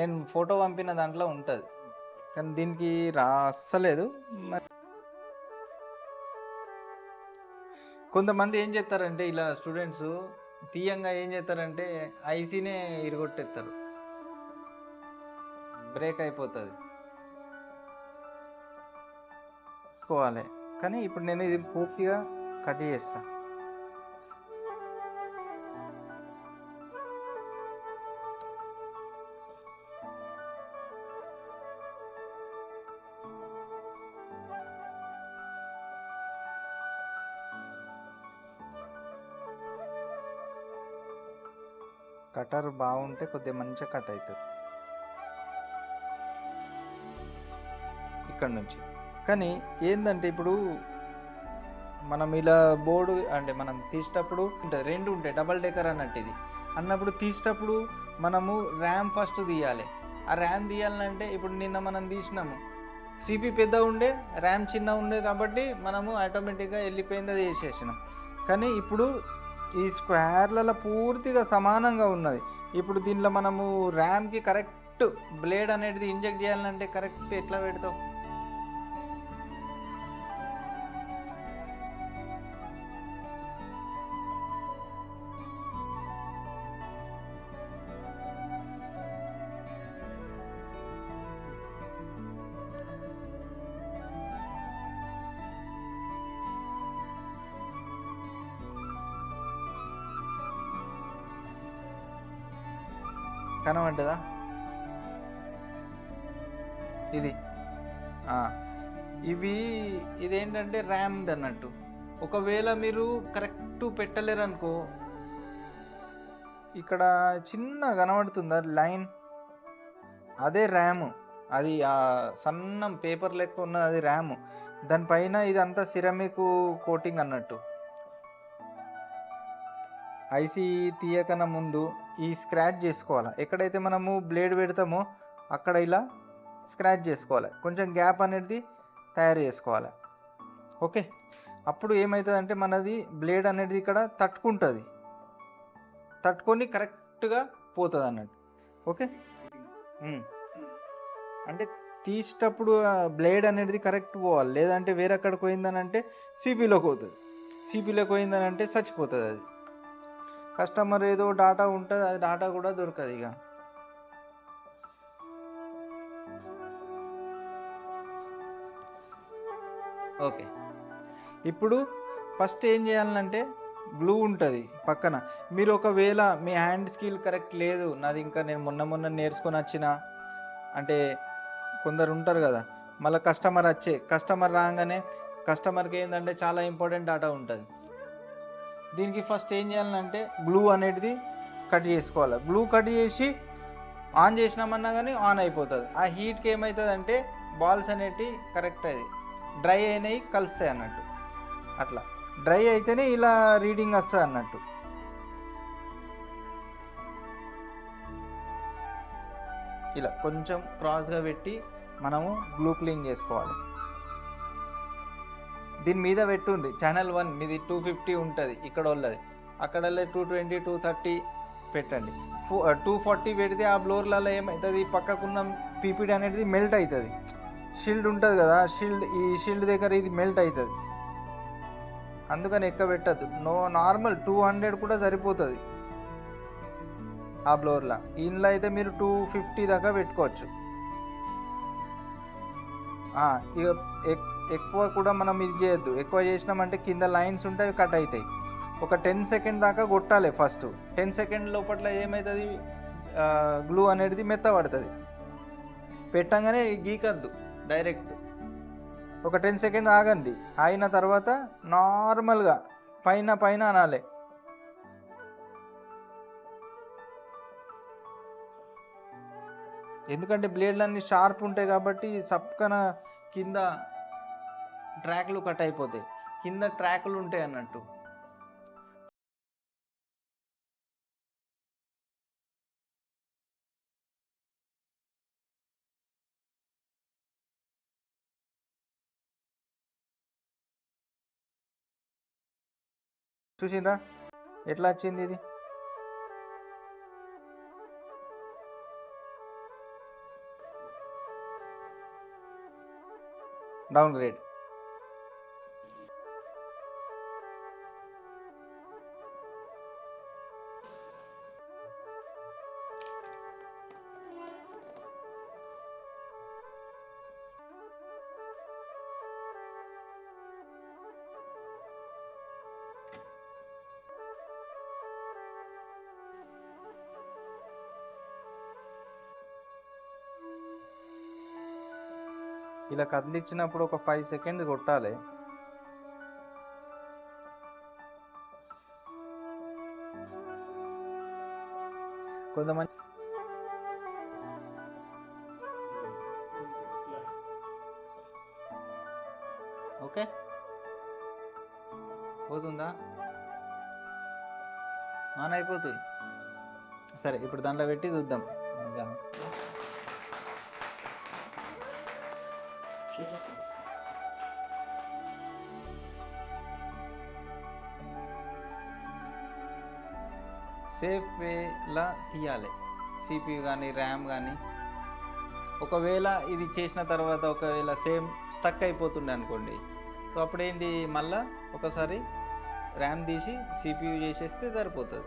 నేను ఫోటో పంపిన దాంట్లో ఉంటుంది. కానీ దీనికి రాసలేదు కొంతమంది ఏం చేస్తారంటే ఇలా స్టూడెంట్స్ తీయంగా ఏం చేస్తారంటే ఐసీనే ఇరగొట్టేస్తారు. బ్రేక్ అయిపోతుంది. కోవాలి. కానీ ఇప్పుడు నేను ఇది పూర్తిగా కట్ చేస్తా. కటర్ బాగుంటే కొద్దిగా మంచిగా కట్ అవుతుంది. ఇక్కడ నుంచి. కానీ ఏంటంటే ఇప్పుడు మనం ఇలా బోర్డు అంటే మనం తీసేటప్పుడు ఉంటుంది రెండు ఉంటాయి డబల్ డెకర్ అన్నట్టు ఇది. అన్నప్పుడు తీసేటప్పుడు మనము ర్యామ్ ఫస్ట్ తీయాలి. ఆ ర్యామ్ తీయాలంటే ఇప్పుడు నిన్న మనం తీసినాము. సిపి పెద్ద ఉండే ర్యామ్ చిన్న ఉండే కాబట్టి మనము ఆటోమేటిక్గా వెళ్ళిపోయింది అది వేసేసినాం. కానీ ఇప్పుడు ఈ స్క్వేర్లలో పూర్తిగా సమానంగా ఉన్నది. ఇప్పుడు దీనిలో మనము ర్యామ్కి కరెక్ట్ బ్లేడ్ అనేది ఇంజెక్ట్ చేయాలంటే కరెక్ట్ ఎట్లా పెడతాం కనబడ్డదా ఇది. ఇవి ఇదేంటంటే ర్యామ్ది అన్నట్టు. ఒకవేళ మీరు కరెక్ట్ పెట్టలేరు అనుకో ఇక్కడ చిన్న కనబడుతుందా లైన్? అదే ర్యామ్. అది ఆ సన్నం పేపర్ లెక్క ఉన్న అది ర్యామ్. దానిపైన ఇదంతా సిరమిక్ కోటింగ్ అన్నట్టు. ఐసీ తీయకన ముందు ఈ స్క్రాచ్ చేసుకోవాలి? ఎక్కడైతే మనము బ్లేడ్ పెడతామో అక్కడ ఇలా స్క్రాచ్ చేసుకోవాలి. కొంచెం గ్యాప్ అనేది తయారు చేసుకోవాలి. ఓకే అప్పుడు ఏమవుతుందంటే మనది బ్లేడ్ అనేది ఇక్కడ తట్టుకుంటుంది. తట్టుకొని కరెక్ట్గా పోతుంది అన్నట్టు ఓకే hmm. అంటే తీసేటప్పుడు బ్లేడ్ అనేది కరెక్ట్ పోవాలి. లేదంటే వేరెక్కడికి పోయిందని అంటే సిపిలోకి పోతుంది. సిపిలోకి పోయిందని అంటే చచ్చిపోతుంది అది. కస్టమర్ ఏదో డాటా ఉంటుంది అది డాటా కూడా దొరకదు ఇక. ఓకే. ఇప్పుడు ఫస్ట్ ఏం చేయాలంటే గ్లూ ఉంటుంది పక్కన. మీరు ఒకవేళ మీ హ్యాండ్ స్కిల్ కరెక్ట్ లేదు నాది ఇంకా నేను మొన్న మొన్న నేర్చుకొని వచ్చిన అంటే కొందరు ఉంటారు కదా మళ్ళీ కస్టమర్ వచ్చే కస్టమర్ రాగానే కస్టమర్కి ఏంటంటే చాలా ఇంపార్టెంట్ డాటా ఉంటుంది. దీనికి ఫస్ట్ ఏం చేయాలంటే గ్లూ అనేది కట్ చేసుకోవాలి. గ్లూ కట్ చేసి ఆన్ చేసినామన్నా కానీ ఆన్ అయిపోతుంది. ఆ హీట్కి ఏమవుతుంది అంటే బాల్స్ అనేటివి కరెక్ట్ అది. డ్రై అయినవి కలుస్తాయి అన్నట్టు. అట్లా. డ్రై అయితేనే ఇలా రీడింగ్ వస్తుంది అన్నట్టు. ఇలా కొంచెం క్రాస్గా పెట్టి మనము గ్లూ క్లీన్ చేసుకోవాలి. దీని మీద పెట్టుండి. ఛానల్ వన్ మీది టూ ఫిఫ్టీ ఉంటుంది ఇక్కడ వాళ్ళది. అక్కడ టూ ట్వంటీ టూ థర్టీ పెట్టండి. టూ ఫార్టీ పెడితే ఆ బ్లోర్లలో ఏమవుతుంది పక్కకున్న పీపీడీ అనేది మెల్ట్ అవుతుంది షీల్డ్ ఉంటుంది కదా షీల్డ్ ఈ షీల్డ్ దగ్గర ఇది మెల్ట్ అవుతుంది అందుకని ఎక్క పెట్టద్దు. నో నార్మల్ టూ హండ్రెడ్ కూడా సరిపోతుంది. ఆ బ్లోర్లో ఇంట్లో అయితే మీరు టూ ఫిఫ్టీ దాకా పెట్టుకోవచ్చు. ఇక ఎక్- ఎక్కువ కూడా మనం ఇది చేయొద్దు. ఎక్కువ చేసినామంటే కింద లైన్స్ ఉంటాయి కట్ అవుతాయి ఒక టెన్ సెకండ్ దాకా కొట్టాలి ఫస్ట్. టెన్ సెకండ్ లోపల ఏమవుతుంది గ్లూ అనేది మెత్తబడుతుంది పెట్టంగానే గీకద్దు డైరెక్ట్. ఒక టెన్ సెకండ్ ఆగండి. ఆగిన తర్వాత నార్మల్గా పైన పైన అనాలి. ఎందుకంటే బ్లేడ్లన్నీ షార్ప్ ఉంటాయి కాబట్టి సప్కన కింద ట్రాక్లు కట్ అయిపోతాయి. కింద ట్రాకులు ఉంటాయి అన్నట్టు. చూసిరా ఎట్లా వచ్చింది ఇది? Down grade. ఇలా కదిలిచ్చినప్పుడు ఒక ఫైవ్ సెకండ్ కొట్టాలి. కొంతమంది ఓకే. పోతుందా? ఆన్ అయిపోతుంది. సరే ఇప్పుడు దాంట్లో పెట్టి చూద్దాం. సేఫ్ వేలా తీయాలి. సిపియు కానీ ర్యామ్ కానీ ఒకవేళ ఇది చేసిన తర్వాత ఒకవేళ సేమ్ స్టక్ అయిపోతుండే అనుకోండి. సో అప్పుడేంటి మళ్ళా? ఒకసారి ర్యామ్ తీసి సిపియు చేసేస్తే సరిపోతుంది.